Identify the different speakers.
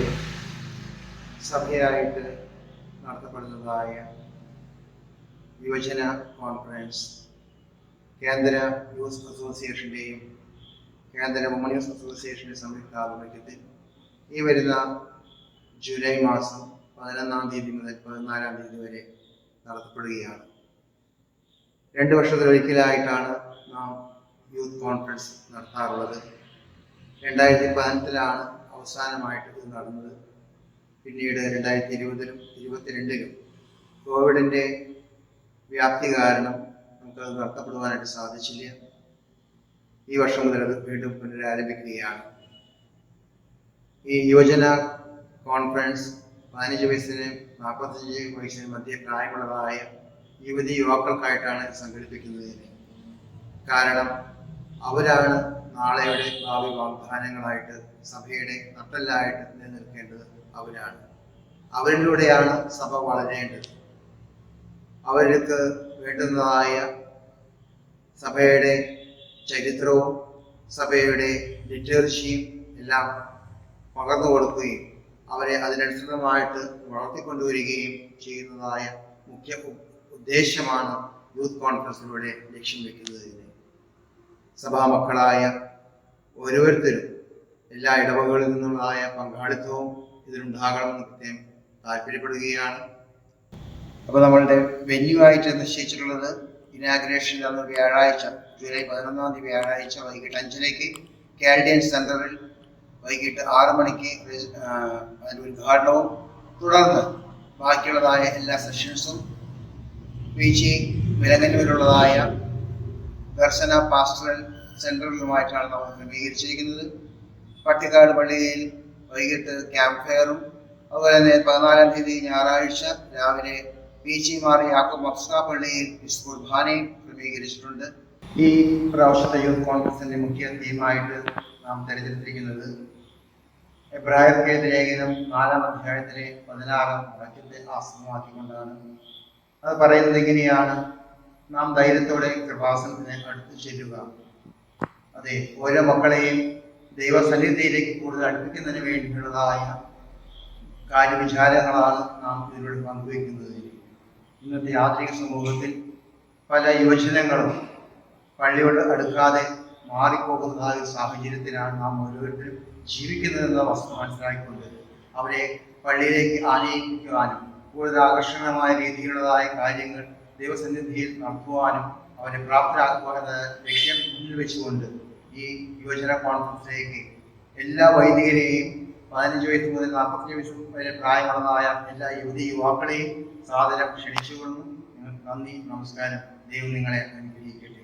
Speaker 1: പ്രിയമുള്ളവരെ സഭയായിട്ട് നടത്തപ്പെടുന്നതായ യുവജന കോൺഫറൻസ് കേന്ദ്ര യൂത്ത് അസോസിയേഷന്റെയും കേന്ദ്ര വുമൺ യൂസ് അസോസിയേഷന്റെ സംയുക്ത ആഭിമുഖ്യത്തിൽ ഈ വരുന്ന ജൂലൈ മാസം പതിനൊന്നാം തീയതി മുതൽ പതിനാലാം തീയതി വരെ നടത്തപ്പെടുകയാണ്. രണ്ട് വർഷത്തിലൊരിക്കലായിട്ടാണ് നാം യൂത്ത് കോൺഫറൻസ് നടത്താറുള്ളത്. രണ്ടായിരത്തി പതിനെട്ടിലാണ് അവസാനമായിട്ട് ഇത് നടന്നത്. പിന്നീട് രണ്ടായിരത്തി ഇരുപതിലും ഇരുപത്തിരണ്ടിലും കോവിഡിന്റെ വ്യാപ്തി കാരണം നമുക്കത് നടത്തപ്പെടുവാനായിട്ട് സാധിച്ചില്ല. ഈ വർഷം മുതൽ അത് വീണ്ടും പുനരാരംഭിക്കുകയാണ്. ഈ യുവജന കോൺഫറൻസ് പതിനഞ്ച് വയസ്സിന് നാൽപ്പത്തഞ്ച് വയസ്സിന് മധ്യ പ്രായമുള്ളതായ യുവതി യുവാക്കൾക്കായിട്ടാണ് സംഘടിപ്പിക്കുന്നതിന് കാരണം അവരാണ് നാളെയുടെ ഭാവി വാഗ്ദാനങ്ങളായിട്ട് സഭയുടെ നട്ടല്ലായിട്ട് നിലനിൽക്കേണ്ടത് അവരാണ്. അവരിലൂടെയാണ് സഭ വളരേണ്ടത്. അവർക്ക് വേണ്ടുന്നതായ സഭയുടെ ചരിത്രവും സഭയുടെ ലിറ്ററേച്ചയും എല്ലാം പകർന്നു കൊടുക്കുകയും അവരെ അതിനനുസൃതമായിട്ട് വളർത്തിക്കൊണ്ടുവരികയും ചെയ്യുന്നതായ മുഖ്യ ഉദ്ദേശമാണ് യൂത്ത് കോൺഫറൻസിലൂടെ ലക്ഷ്യം വെക്കുന്നതിന് സഭാമക്കളായ ഓരോരുത്തരും എല്ലാ ഇടവകളിൽ നിന്നുള്ളതായ പങ്കാളിത്തവും ഇതിലുണ്ടാകണമെന്ന് പ്രത്യേകം താല്പര്യപ്പെടുകയാണ്. അപ്പോൾ നമ്മളുടെ വെന്യൂ ആയിട്ട് നിശ്ചയിച്ചിട്ടുള്ളത് ഇനാഗ്രേഷൻ അന്ന് വ്യാഴാഴ്ച ജൂലൈ പതിനൊന്നാം തീയതി വ്യാഴാഴ്ച വൈകിട്ട് അഞ്ചിലേക്ക് കാൽഡിയൻ സെന്ററിൽ വൈകിട്ട് ആറ് മണിക്ക് അതിന്റെ ഉദ്ഘാടനവും തുടർന്ന് ബാക്കിയുള്ളതായ എല്ലാ സെഷൻസും വീച്ചി വിലങ്ങന്നൂരുള്ളതായ ദർശന പാസ്റ്ററൽ സെന്ററുകളുമായിട്ടാണ് നമ്മൾ ക്രമീകരിച്ചിരിക്കുന്നത്. പട്ടിക്കാട് പള്ളിയിൽ വൈകിട്ട് ക്യാമ്പ് ഫെയറും. അതുപോലെ തന്നെ പതിനാലാം തീയതി ഞായറാഴ്ച രാവിലെ പീച്ചി മാറി യാക്കോബ് മഫ്സ പള്ളിയിൽ കുർബാനയും ക്രമീകരിച്ചിട്ടുണ്ട്. ഈ പ്രാവശ്യത്തെ യൂത്ത് കോൺഗ്രസിന്റെ മുഖ്യ തീമായിട്ട് നാം തിരഞ്ഞെടുത്തിരിക്കുന്നത് എബ്രായർക്ക് ലേഖനം നാലാം അധ്യായത്തിലെ പതിനാറാം വാക്യത്തെ ആസ്പദമാക്കിക്കൊണ്ടാണ്. അത് പറയുന്നത് എങ്ങനെയാണ് നാം ധൈര്യത്തോടെ കൃപാസനത്തിന് അടുത്ത് ചെല്ലുക. അതെ ഓരോ മക്കളെയും ദൈവസന്നിധിയിലേക്ക് കൂടുതൽ അടുപ്പിക്കുന്നതിന് വേണ്ടിയുള്ളതായ കാര്യവിചാരങ്ങളാണ് നാം ഇതിലൂടെ പങ്കുവയ്ക്കുന്നത്. ഇന്നത്തെ ആധുനിക സമൂഹത്തിൽ പല യുവജനങ്ങളും പള്ളിയോട് അടുക്കാതെ മാറിപ്പോകുന്നതായ സാഹചര്യത്തിലാണ് നാം ഓരോരുത്തരും ജീവിക്കുന്നതെന്ന വസ്തു മനസ്സിലാക്കിക്കൊണ്ട് അവരെ പള്ളിയിലേക്ക് ആനയിപ്പിക്കുവാനും കൂടുതൽ ആകർഷണമായ രീതിയിലുള്ളതായ കാര്യങ്ങൾ ദൈവസന്നിധിയിൽ നടത്തുവാനും അവരെ പ്രാപ്തരാക്കുക എന്ന ലക്ഷ്യം മുന്നിൽ വെച്ചുകൊണ്ട് ഈ യുവജന കോൺഫറൻസിലേക്ക് എല്ലാ വൈദികരെയും പതിനഞ്ച് വയസ്സ് മുതൽ നാൽപ്പത്തഞ്ച് വയസ്സ് വരെ പ്രായമുള്ളതായ എല്ലാ യുവതി യുവാക്കളെയും സാദരം ക്ഷണിച്ചുകൊള്ളുന്നു. നന്ദി നമസ്കാരം. ദൈവം നിങ്ങളെ അനുഗ്രഹിക്കട്ടെ.